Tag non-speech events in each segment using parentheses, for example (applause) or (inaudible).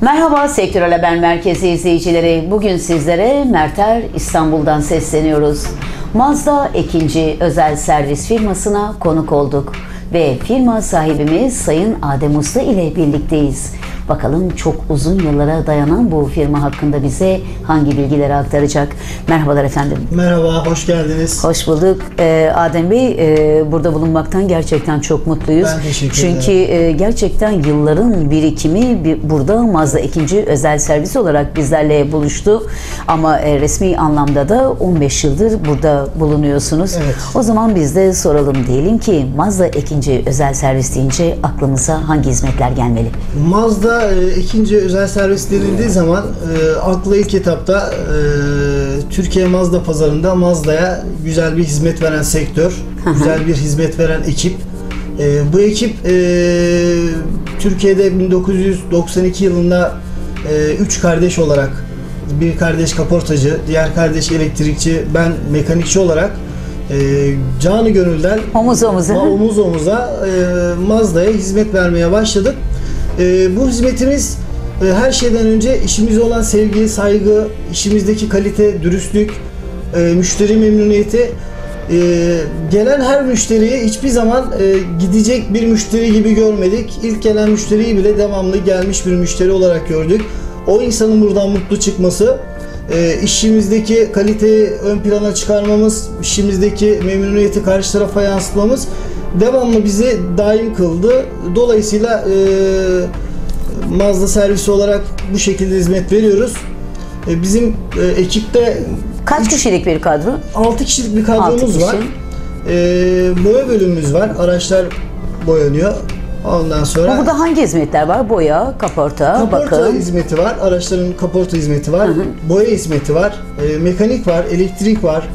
Merhaba Sektörel Haber Merkezi izleyicileri. Bugün sizlere Merter İstanbul'dan sesleniyoruz. Mazda ikinci özel servis firmasına konuk olduk ve firma sahibimiz Sayın Adem Usta ile birlikteyiz. Bakalım çok uzun yıllara dayanan bu firma hakkında bize hangi bilgileri aktaracak? Merhabalar efendim. Merhaba, hoş geldiniz. Hoş bulduk. Ee, Adem Bey e, burada bulunmaktan gerçekten çok mutluyuz. Ben teşekkür Çünkü e, gerçekten yılların birikimi bir, burada Mazda ikinci özel servis olarak bizlerle buluştu. Ama e, resmi anlamda da 15 yıldır burada bulunuyorsunuz. Evet. O zaman biz de soralım diyelim ki Mazda ikinci özel servis deyince aklımıza hangi hizmetler gelmeli? Mazda e, ikinci özel servis denildiği zaman e, akla ilk etapta e, Türkiye Mazda pazarında Mazda'ya güzel bir hizmet veren sektör, güzel bir hizmet veren ekip. E, bu ekip e, Türkiye'de 1992 yılında e, üç kardeş olarak bir kardeş kaportacı, diğer kardeş elektrikçi, ben mekanikçi olarak e, canı gönülden Omuz omuza. Omuz omuza e, Mazda'ya hizmet vermeye başladık. E, bu hizmetimiz e, her şeyden önce işimize olan sevgi, saygı, işimizdeki kalite, dürüstlük, e, müşteri memnuniyeti e, gelen her müşteriyi hiçbir zaman e, gidecek bir müşteri gibi görmedik. İlk gelen müşteriyi bile devamlı gelmiş bir müşteri olarak gördük. O insanın buradan mutlu çıkması, e, işimizdeki kaliteyi ön plana çıkarmamız, işimizdeki memnuniyeti karşı tarafa yansıtmamız devamlı bizi daim kıldı. Dolayısıyla e, Mazda servisi olarak bu şekilde hizmet veriyoruz. E, bizim e, ekipte Kaç kişilik bir kadro? 6 kişilik bir Altı kadromuz kişi. var. E, boya bölümümüz var. Araçlar boyanıyor. Ondan sonra Burada hangi hizmetler var? Boya, kaporta, Kaporta bakım. hizmeti var. Araçların kaporta hizmeti var. Boya hizmeti var. e, mekanik var. Elektrik var.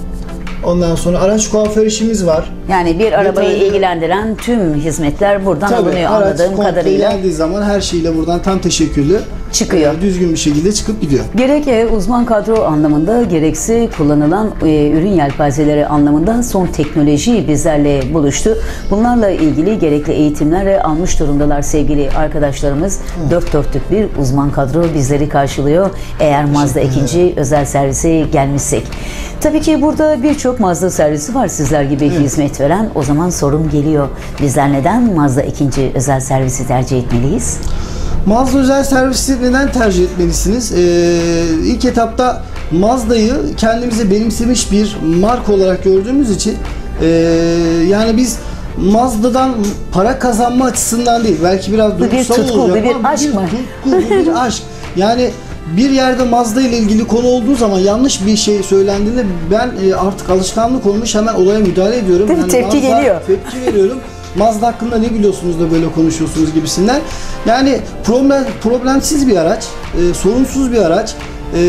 Ondan sonra araç kuaför işimiz var. Yani bir arabayı Detaylı- ilgilendiren tüm hizmetler buradan alınıyor araç anladığım komple kadarıyla. geldiği zaman her şeyle buradan tam teşekküllü Çıkıyor. e, düzgün bir şekilde çıkıp gidiyor. Gerek e, uzman kadro anlamında gerekse kullanılan e, ürün yelpazeleri anlamında son teknoloji bizlerle buluştu. Bunlarla ilgili gerekli eğitimleri almış durumdalar sevgili arkadaşlarımız. Dört dörtlük bir uzman kadro bizleri karşılıyor eğer Mazda ikinci özel servise gelmişsek. Tabii ki burada birçok Mazda servisi var sizler gibi hizmet veren. O zaman sorum geliyor. Bizler neden Mazda ikinci özel servisi tercih etmeliyiz? Mazda özel servisi neden tercih etmelisiniz? Ee, ilk etapta Mazda'yı kendimize benimsemiş bir marka olarak gördüğümüz için ee, yani biz Mazda'dan para kazanma açısından değil belki biraz bir duygusal tutku, bu olacak bir ama aşk mı? tutku, bu bir aşk. Yani bir yerde Mazda ile ilgili konu olduğu zaman yanlış bir şey söylendiğinde ben e, artık alışkanlık olmuş hemen olaya müdahale ediyorum. Değil mi? Tepki Mazda- geliyor. tepki veriyorum. Mazda hakkında ne biliyorsunuz da böyle konuşuyorsunuz gibisinden. Yani problem problemsiz bir araç, e, sorunsuz bir araç. E,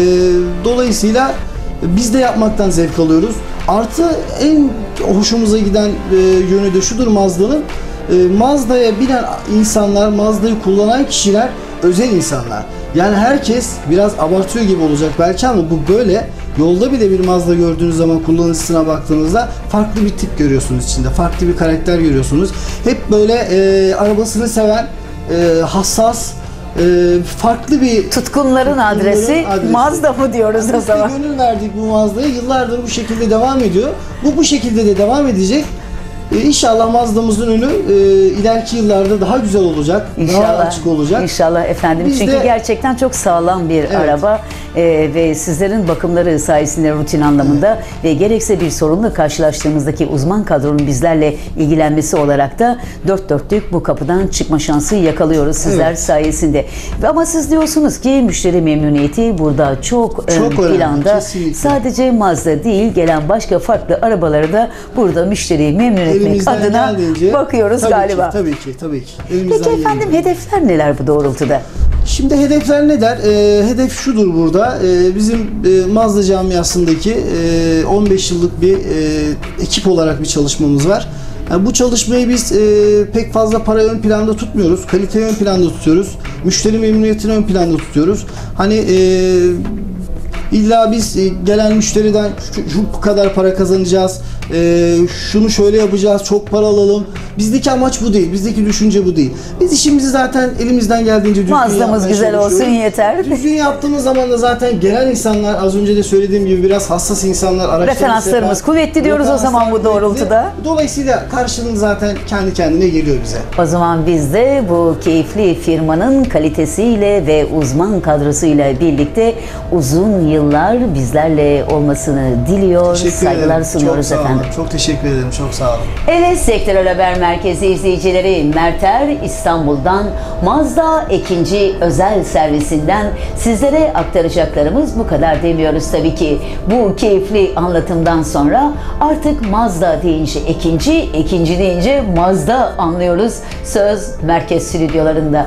dolayısıyla biz de yapmaktan zevk alıyoruz. Artı en hoşumuza giden e, yönü de şudur Mazda'nın. E, Mazda'ya binen insanlar, Mazda'yı kullanan kişiler özel insanlar. Yani herkes biraz abartıyor gibi olacak belki ama bu böyle. Yolda bile bir Mazda gördüğünüz zaman kullanıcısına baktığınızda farklı bir tip görüyorsunuz içinde. Farklı bir karakter görüyorsunuz. Hep böyle e, arabasını seven, e, hassas, e, farklı bir Tutkunların adresi, adresi. Mazda mı diyoruz o zaman? gönül verdik bu Mazda'ya. Yıllardır bu şekilde devam ediyor. Bu bu şekilde de devam edecek. E, İnşallah Mazda'mızın önü e, ileriki yıllarda daha güzel olacak. Daha İnşallah. açık olacak. İnşallah efendim. Biz Çünkü de- gerçekten çok sağlam bir araba Ee, ve sizlerin bakımları sayesinde rutin anlamında ve gerekse bir sorunla karşılaştığımızdaki uzman kadronun bizlerle ilgilenmesi olarak da dört dörtlük bu kapıdan çıkma şansı yakalıyoruz sizler sayesinde. Ve Ama siz diyorsunuz ki müşteri memnuniyeti burada çok, ön Çok önemli, planda. kesinlikle. Sadece Mazda değil gelen başka farklı arabaları da burada müşteriyi memnun etmek Elimizden adına geldiğince bakıyoruz tabii galiba. Ki, tabii ki, tabii ki. Peki Elimizden efendim geldiğince. hedefler neler bu doğrultuda? Şimdi hedefler ne der? Ee, hedef şudur burada. Ee, bizim e, Mazda camiasındaki e, 15 yıllık bir e, ekip olarak bir çalışmamız var. Yani bu çalışmayı biz e, pek fazla para ön planda tutmuyoruz. Kaliteyi ön planda tutuyoruz. Müşteri memnuniyetini ön planda tutuyoruz. Hani e, İlla biz e, gelen müşteriden şu, şu kadar para kazanacağız, e, şunu şöyle yapacağız, çok para alalım. Bizdeki amaç bu değil, bizdeki düşünce bu değil. Biz işimizi zaten elimizden geldiğince düzgün Mağazamız güzel olsun yeter. (laughs) Düzgün yaptığımız zaman da zaten gelen insanlar az önce de söylediğim gibi biraz hassas insanlar. araçları Referanslarımız sefer- kuvvetli diyoruz o zaman bu doğrultuda. Dolayısıyla karşılığını zaten kendi kendine geliyor bize. O zaman biz de bu keyifli firmanın kalitesiyle ve uzman kadrosuyla birlikte uzun yıllar bizlerle olmasını diliyor, Teşekkür saygılar ederim. sunuyoruz çok efendim. Çok teşekkür ederim. Çok sağ olun. Evet Sektörel Haber Merkezi izleyicileri Merter İstanbul'dan Mazda ikinci özel servisinden sizlere aktaracaklarımız bu kadar demiyoruz tabii ki. Bu keyifli anlatımdan sonra artık Mazda deyince ikinci, ikinci deyince Mazda anlıyoruz. Söz merkez stüdyolarında.